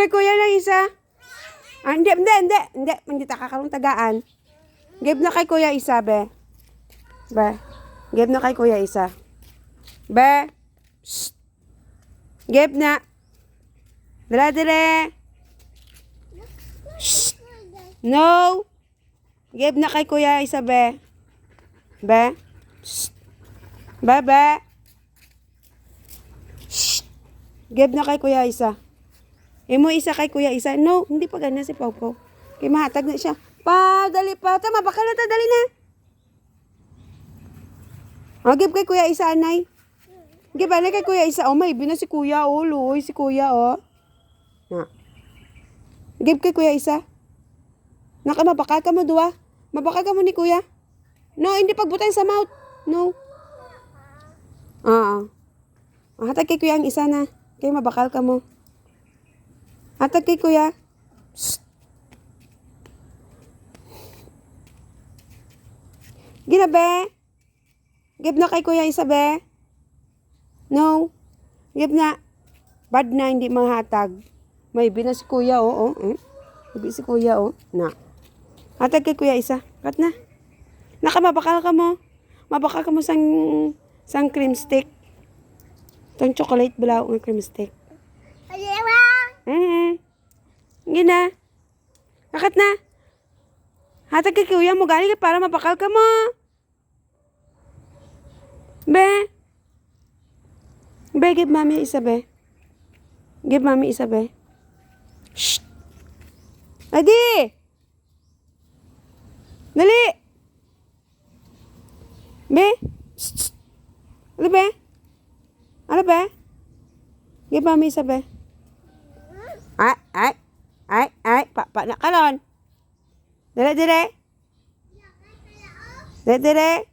kay kuya ng isa. Ah, hindi, hindi, hindi. Hindi, hindi ta kakarong tagaan. Give na kay kuya isa, be. Be. Give na kay kuya isa. Be. Shh. Give na. Dala, dala. Shh. No. Give na kay kuya isa, be. Be. Shh. Be, be. Shh. Give na kay kuya isa. Imo isa kay kuya isa. No, hindi pa ganyan si Pau Pau. Kay mahatag na siya. Pa, dali pa. Tama, baka na ta, dali na. O, give kay kuya isa, anay. Give, anay kay kuya isa. Oh, may na si kuya, oh. Luoy si kuya, oh. Na. Give kay kuya isa. Naka, mabakal ka mo, duwa. Mabakal ka mo ni kuya. No, hindi pagbutang sa mouth. No. Oo. Ah, hatag kay kuya ang isa na. Kaya mabakal ka mo. Hatag kay kuya. Shh. Ginabe. Give na kay kuya isa be. No. Give na. Bad na hindi mahatag. May na si kuya oh. oh. Eh? Ibi si kuya oh. Na. Hatag kay kuya isa. Kat na. Naka mabakal ka mo. Mabakal ka mo sang sang cream stick. Itong chocolate bulaw ng cream stick. Mm. Gina. Bakit na? Hatag kay kuya mo galing para mabakal ka mo. Be. Be, give mami isa be. Give mami isa be. Shh. Adi! Dali! Be? Shh, shh. Ano be? Ano be? Give mami isa be. Ay, ay, pa, na kanon. Dire, dire. Dire, dire.